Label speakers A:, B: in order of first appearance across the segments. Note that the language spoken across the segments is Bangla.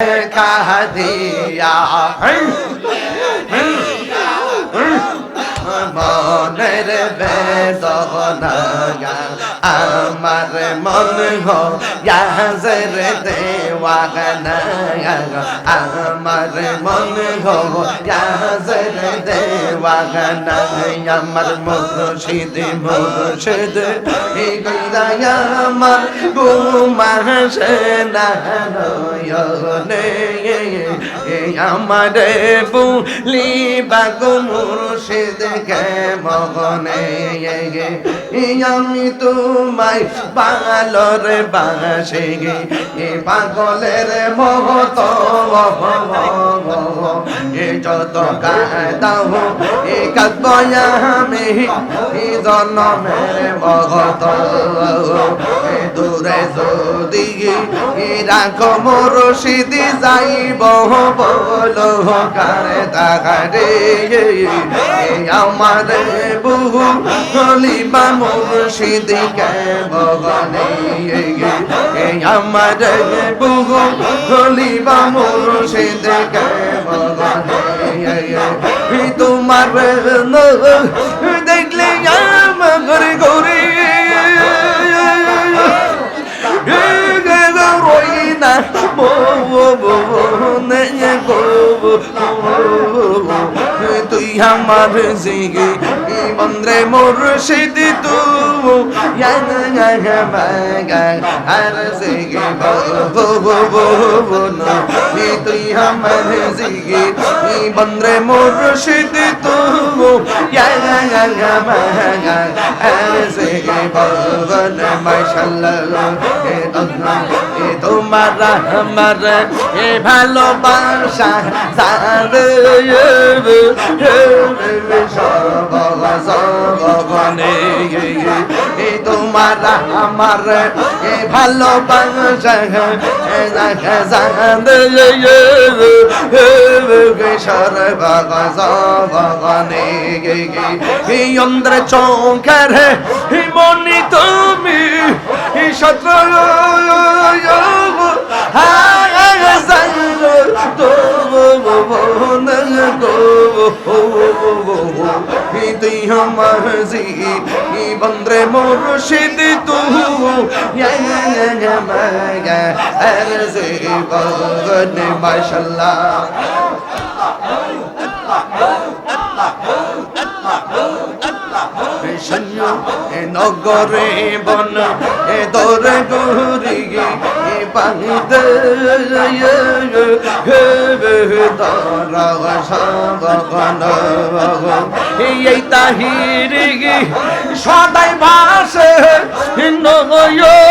A: কাদিয়া মনের বেদনা আমার মন গো ইয়াজের দেওয়ানা আমার মন গো ইয়াজের দেওয়ানা আমার মুর্শিদ মুর্শিদ গইরা আমার গুমাসে না নয়নে। আমার বুলি বাগো মুর্শিদ কে মগনে। আমি তোমায় পাগলর বাসে গে এ পাগলের মহত এ যত কাদাও এ কাদয়া আমি এ জন্মের মহত দূরে যদি এ রাখো মোর সিদি যাইব, বলো কারে তাহারে। আমার বহু হলিবা মুর্শিদি কে বগনে আমার বহু হলিবা মুর্শিদি কে বগনে তোমার দেখলে আমার গরি রইনা তুই আমার জিগে বন্দ্রে মুর্শিদ তু আর জিগে তুই আমার জিগে বন্দ্রে মুর্শিদ তু আর জিগে বলবন মাশাল্লাহ তোমার আমার এ ভালোবাসা সারে সবনে এ তোমার আমার এ ভালোবাসা সর্বগনে ইন্দ্র চৌকার মনি তুমি শত্রু তুই আমার জি বন্দ্রে মুর্শিদ তু মাশাল্লাহ। সৈন্য এ নগরে বন এ দরে পানিতে এই তাহিরি সদাই ভাসে নয়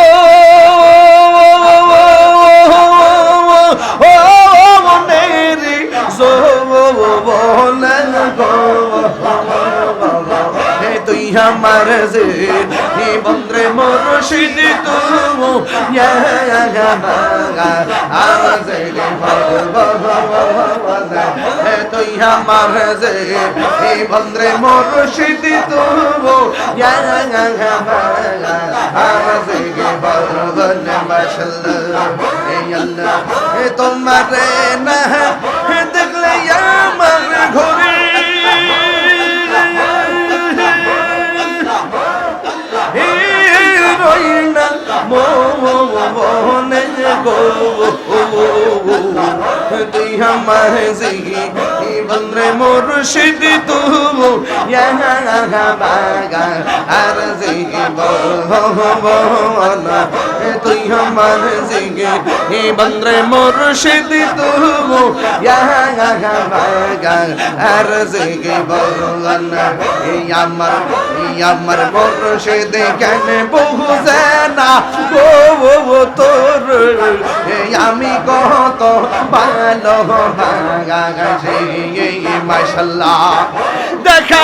A: আমার যে বন্দ্রে মুর্শিদ তু আর যে তুই আমার যে বন্দ্রে মুর্শিদ তু আর যে বলবন মাশাল্লাহ আল্লাহ তোমার না দেখলে মোহনে গো তুই আমার জিগি বন্দ্রে মুর্শিদ তু বাগা আর বহনা তুই আমার জিগি বন্দ্রে মুর্শিদ তু আর জিগি এই আমার আমার মুর্শিদ কেন বুঝে না গো তোর আমি কত ভালো ভাগাছি মাশাল্লাহ দেখা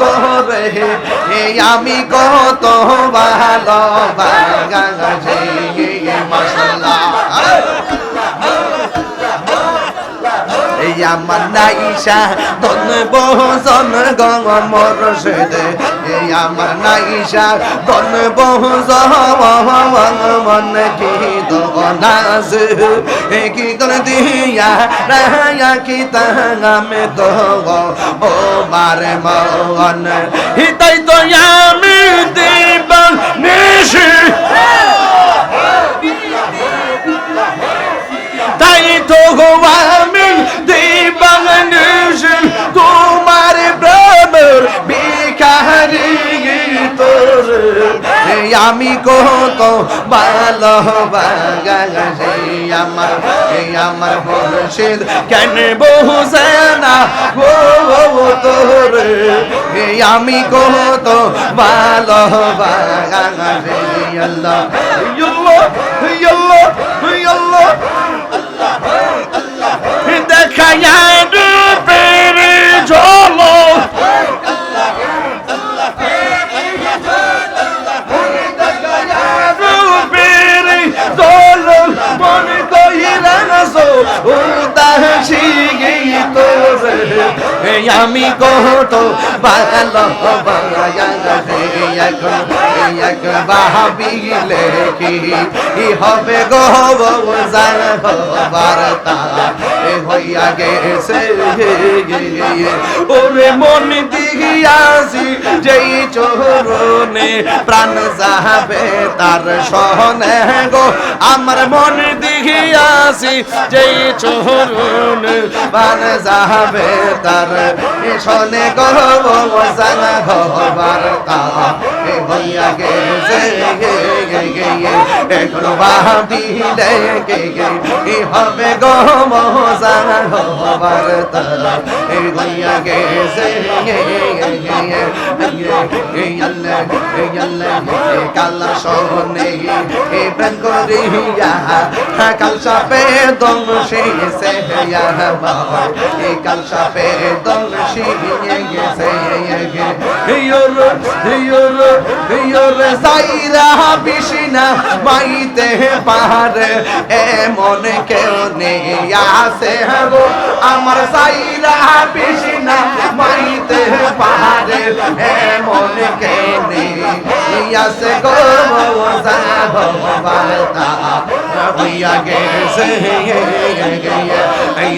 A: তোরে হে আমি কত ভালো মাশাআল্লাহ এই আমার নাইসা ধন বহজন গম মরশেদে এই আমার নাইসা ধন বহজন মন কি দনাজ এ কি করে দিয়া রায়া কি তাঙ্গামে তো ও মারে মন হিতাই আমি কত ভালো বাগাছি আমার আমার মুর্শিদ কেন বহুসে না ও তোর? আমি কত ভালো আল্লাহ আল্লাহ দেখা যায় রূপের ঝলক রূপের ঝলক মনে কহিরা উদাসী তোর এই আমি কত ভালো ভাবিলে কি হবে গো বার্তা গেছে ওরে মন দিয়াছি যেই চোরনে প্রাণ যাবে তার সহনে গো। আমার মন দিয়াছি যেই চোরনে প্রাণ যাবে তার। সনে গো জানা বার্তা এ হইয়া গেছে এখন ভাবিলে এ হবে গো গেছে কালা সাপে দম এ কাল সাপে দম গেছে সাইরা বিশিনা মাইতে পারে, এমন কেউ নেই আসে গো আমার সাইরা বিশিনা মাইতে পারে, এমন কেউ নেই। আসে গো হইয়া গেছে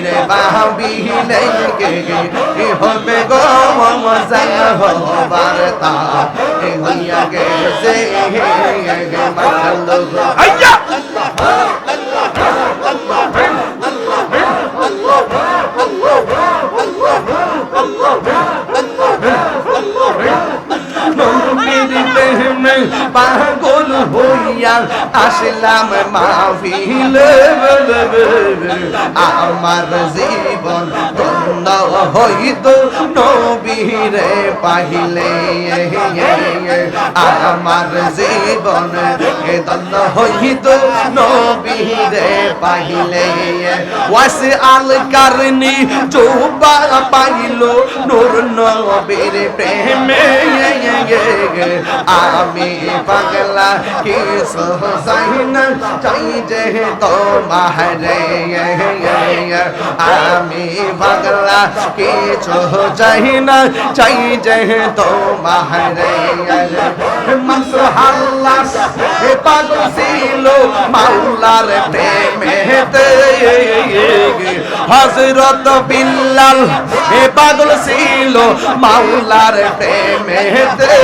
A: রে বাবিলে গে গে হবে গো মজা হইয়া গেছে হইয়া আসলাম মাহফিল। আমার জীবন ধন্য হইত নবীরে পাহিলে। আমার জীবন ধন্য হইত, নবীরে পাহিলে। ওয়াস আল কারনি চৌবা পাইল, নূর নবীর প্রেমে। আমি পাগলা কি সোসাইনা চাই যে তোমারে। আমি পাগলা কিছু চাই না চাই যে তোমারে মাংস হাল্লাস এ পাগল ছিল মাওলার প্রেমেতে হজরত বিল্লাল এ পাগল ছিল মাওলার প্রেমেতে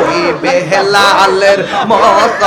A: ওই বেহলালের মত